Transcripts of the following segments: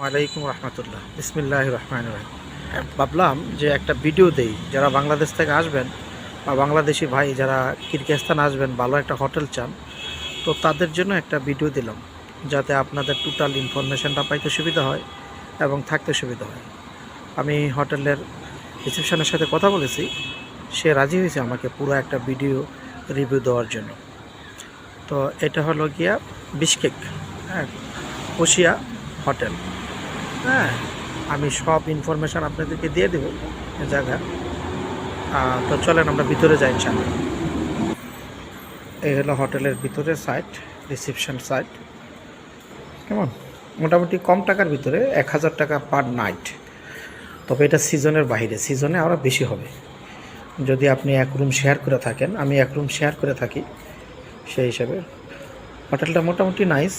ওয়ালাইকুম রহমতুল্লাহ। ইসমিল্লাহ রহমান রহিম। ভাবলাম যে একটা ভিডিও দেই। যারা বাংলাদেশ থেকে আসবেন বা বাংলাদেশি ভাই যারা কিরগিস্তান আসবেন, ভালো একটা হোটেল চান, তো তাদের জন্য একটা ভিডিও দিলাম, যাতে আপনাদের টোটাল ইনফরমেশানটা পাইতে সুবিধা হয় এবং থাকতে সুবিধা হয়। আমি হোটেলের রিসেপশনের সাথে কথা বলেছি, সে রাজি হয়েছে আমাকে পুরো একটা ভিডিও রিভিউ দেওয়ার জন্য। তো এটা হলো গিয়া বিশকেক হ্যাঁ ওশিয়া হোটেল। হ্যাঁ আমি সব ইনফরমেশান আপনাদেরকে দিয়ে দেবো জায়গা। তো চলেন আমরা ভিতরে যাই ইনশাল্লাহ এই হলো হোটেলের ভিতরে সাইট রিসেপশন সাইট কেমন? মোটামুটি কম টাকার ভিতরে এক হাজার টাকা পার নাইট তবে এটা সিজনের বাইরে সিজনে আরও বেশি হবে। যদি আপনি এক রুম শেয়ার করে থাকেন, আমি এক রুম শেয়ার করে থাকি সেই হিসাবে। হোটেলটা মোটামুটি নাইস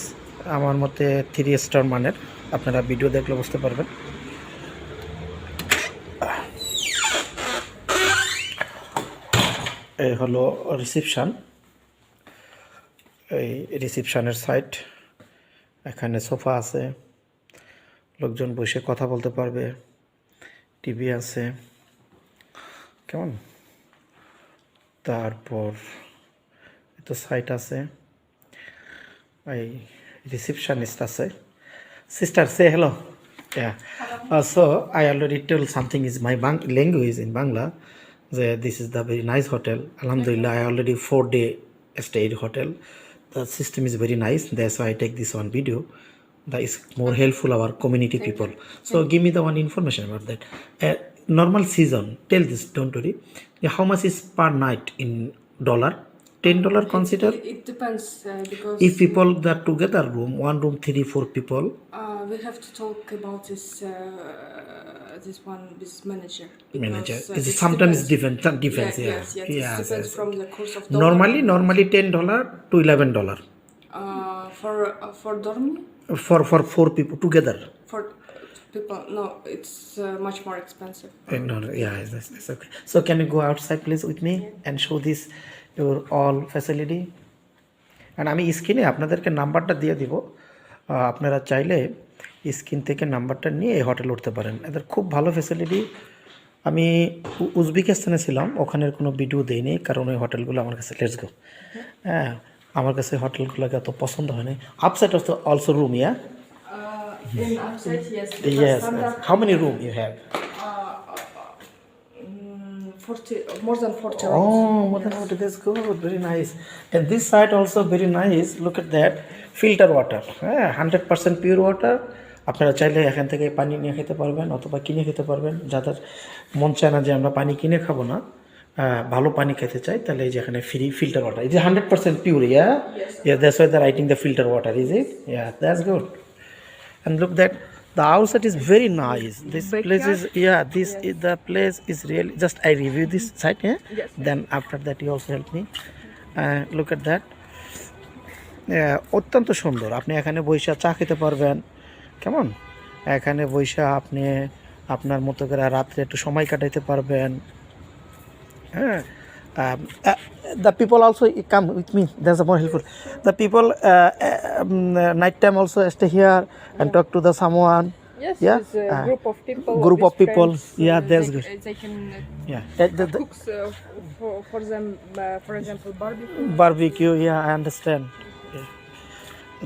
আমার মতে থ্রি স্টার মানের। আপনারা ভিডিও দেখলে বুঝতে পারবেন। এই হলো রিসিপশান এই রিসিপশানের সাইট এখানে সোফা আছে। লোকজন বসে কথা বলতে পারবে। টিভি আছে। কেমন? তারপর তো সাইট আছে। এই রিসিপশনিস্ট আছে। Sister, say hello. Yeah. Uh, so I already told something is my bang- language in Bangla. The, this is the very nice hotel. Alhamdulillah, I already four day stayed hotel. The system is very nice. That's why I take this one video. That is more helpful our community people. So give me the one information about that. Uh, normal season. Tell this, don't worry. How much is per night in dollar? 10 dollar consider? It, it depends uh, because if people that together room one room three four people. Uh, we have to talk about this uh, this one this manager. because, manager uh, is it sometimes depends. different some difference Yeah, yeah yes, yes, yeah it depends yes. from the course of the normally normally 10 dollar to 11 dollar. Uh, for uh, for dormi for for four people together. For people no it's uh, much more expensive. Eh, no, no, yeah that's, that's okay. So can you go outside please with me and show this your all facility. And আমি স্ক্রিনে আপনাদেরকে নাম্বারটা দিয়ে দিব। আপনারা চাইলে screen থেকে নাম্বারটা নিয়ে এই হোটেল উঠতে পারেন। এদের খুব ভালো ফ্যাসিলিটি আমি উজবেকিস্তানে ছিলাম। ওখানের কোনো ভিডিও দেইনি কারণ ওই হোটেলগুলো আমার কাছে লেটস গো হ্যাঁ আমার কাছে হোটেলগুলোকে এত পছন্দ হয়নি। Upside also also room yeah yes. Yes how many room you have 40 more than 40 rooms. Oh, more than forty. That's good. Very nice. And this side also very nice. Look at that. Filter water. হ্যাঁ hundred percent pure water আপনারা চাইলে এখান থেকে পানি নিয়ে খেতে পারবেন অথবা কিনে খেতে পারবেন যাদের মন চায় না যে আমরা পানি কিনে খাব না ভালো পানি খেতে চাই তাহলে এই যে এখানে ফ্রি ফিল্টার ওয়াটার যে hundred percent pure yeah yeah that's why the writing the filter water is it yeah that's good and look that the outside is very nice this Backyard? place is yeah this is the place is really just i review this site yeah yes, then after that you also help me uh, look at that Yeah, অত্যন্ত সুন্দর আপনি এখানে বৈশা চা খেতে পারবেন কেমন এখানে বৈশা আপনি আপনার মতো করে রাত্রে একটু সময় কাটাইতে পারবেন হ্যাঁ um, uh, the people also come with me that's more helpful the people uh, uh, um, night time also stay here and talk to the someone Yes, Yeah? Ah. group of people. Group of people. friends, Yeah, uh, that's they, good. They can uh, yeah Uh, the, the cooks uh, for, for them, uh, for example, barbecue. barbecue yeah i understand yeah.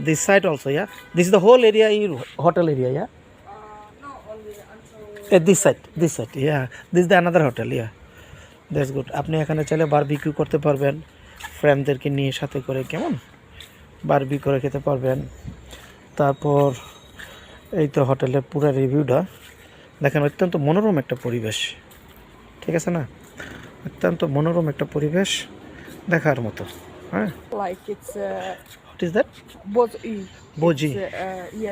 this side also yeah this is the whole area hotel area yeah Uh, no, only until Uh, this side this side yeah this is the another hotel yeah that's good আপনি এখানে চাইলে barbecue করতে পারবেন। ফ্রেন্ডদেরকে নিয়ে সাথে করে কেমন? বারবি করে খেতে পারবেন। তারপর এই তো হোটেলের পুরো রিভিউটা দেখেন অত্যন্ত মনোরম একটা পরিবেশ। ঠিক আছে না? অত্যন্ত মনোরম একটা পরিবেশ দেখার মতো। হ্যাঁ? Like it's what is that both. Boji. Uh,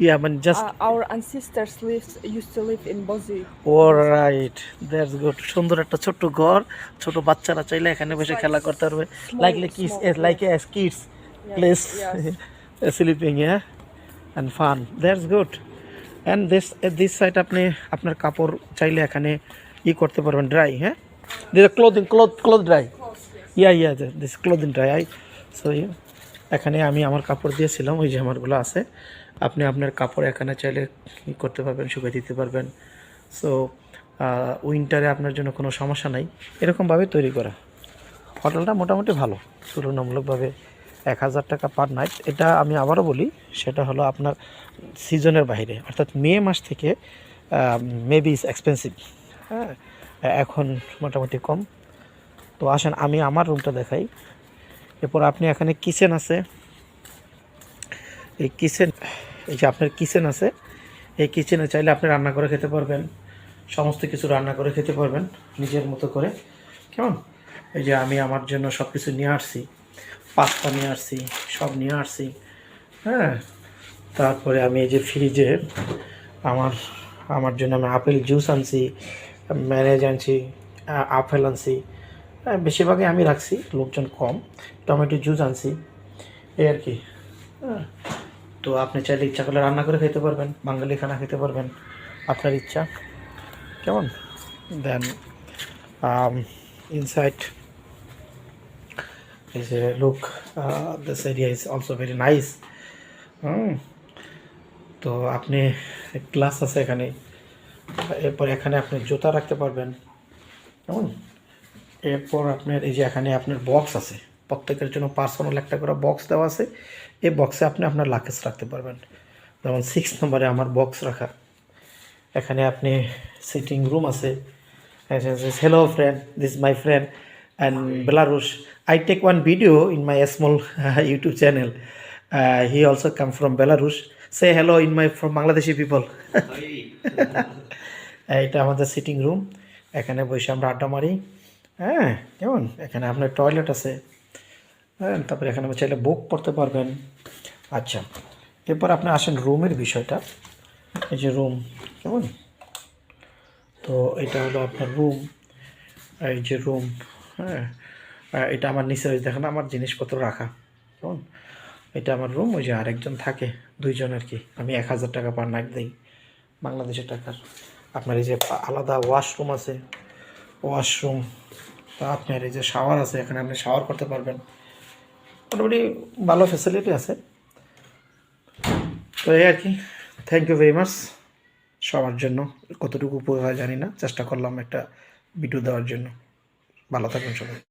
yes. Yeah মানে just Uh, our ancestors lived used to live in Bozi. Oh right that's good সুন্দর একটা ছোট্ট ঘর ছোট বাচ্চারা চাইলে এখানে বসে খেলা করতে পারবে। Like kids like as kids plays sleeping হ্যাঁ and fun that's good and this this side আপনি আপনার কাপড় চাইলে এখানে ই করতে পারবেন ড্রাই হ্যাঁ? This clothing cloth cloth dry yeah yeah this clothing dry I so এখানে আমি আমার কাপড় দিয়েছিলাম ওই যে আমারগুলো আছে। আপনি আপনার কাপড় এখানে চাইলে করতে পারবেন, শুকিয়ে দিতে পারবেন। সো উইন্টারে আপনার জন্য কোনো সমস্যা নাই। এরকমভাবে তৈরি করা। হোটেলটা মোটামুটি ভালো। তুলনামূলকভাবে এক হাজার টাকা পার নাইট এটা আমি আবারও বলি, সেটা হলো আপনার সিজনের বাইরে। অর্থাৎ মে মাস থেকে মেবি ইজ এক্সপেন্সিভ হ্যাঁ এখন মোটামুটি কম। তো আসেন, আমি আমার রুমটা দেখাই। এরপর আপনি এখানে কিচেন আছে। এই কিচেন এই যে আপনার কিচেন আছে এই কিচেনে চাইলে আপনি রান্না করে খেতে পারবেন। সমস্ত কিছু রান্না করে খেতে পারবেন নিজের মতো করে। কেমন? এই যে আমি আমার জন্য সব কিছু নিয়ে আসছি পাস্তা নিয়ে আসছি সব নিয়ে আসছি। হ্যাঁ তারপরে আমি এই যে ফ্রিজে আমার আমার জন্য আমি আপেল জুস আনছি ম্যানেজ আনছি আপেল আনছি। হ্যাঁ, বেশিরভাগই আমি রাখছি লোকজন কম। টমেটো জুস আনছি। এই আর কি। হ্যাঁ তো আপনি চাইলে ইচ্ছা করলে রান্না করে খেতে পারবেন বাঙালি খানা খেতে পারবেন। আপনার ইচ্ছা? কেমন? Then inside look uh, this area is also very nice হুম তো আপনি গ্লাস আছে এখানে। এরপর এখানে আপনি জুতা রাখতে পারবেন। কেমন? এরপর আপনার এই যে এখানে আপনার বক্স আছে। প্রত্যেকের জন্য পার্সোনাল একটা করে বক্স দেওয়া আছে। এই বক্সে আপনি আপনার লাকেজ রাখতে পারবেন। যেমন সিক্স নম্বরে আমার বক্স রাখা। এখানে আপনি সিটিং রুম আছে। Hello friend this my friend and Belarus I take one video in my small YouTube channel he also come from Belarus say hello in my from Bangladeshi people এটা আমাদের sitting room এখানে বসে আমরা আড্ডা মারি। হ্যাঁ কেমন? এখানে আপনার টয়লেট আছে। হ্যাঁ তারপরে এখানে চাইলে বুক পড়তে পারবেন। আচ্ছা এরপর আপনি আসেন রুমের বিষয়টা। এই যে রুম কেমন? তো এটা হলো আপনার রুম এই যে রুম হ্যাঁ এটা আমার নিচে ওই দেখেন, আমার জিনিসপত্র রাখা। কেমন? এটা আমার রুম ওই যে আরেকজন থাকে, দুইজন আর কি। আমি এক হাজার টাকা পার নাইট দিই, বাংলাদেশের টাকার। আপনার এই যে আলাদা ওয়াশরুম আছে ওয়াশরুম তা আপনার এই যে শাওয়ার আছে, এখানে আপনি শাওয়ার করতে পারবেন। মোটামুটি ভালো ফেসিলিটি আছে। তো এই আর কি থ্যাংক ইউ ভেরি মাচ সবার জন্য, কতটুকু উপকার জানি না, চেষ্টা করলাম একটা ভিডিও দেওয়ার জন্য। ভালো থাকবেন সবাই।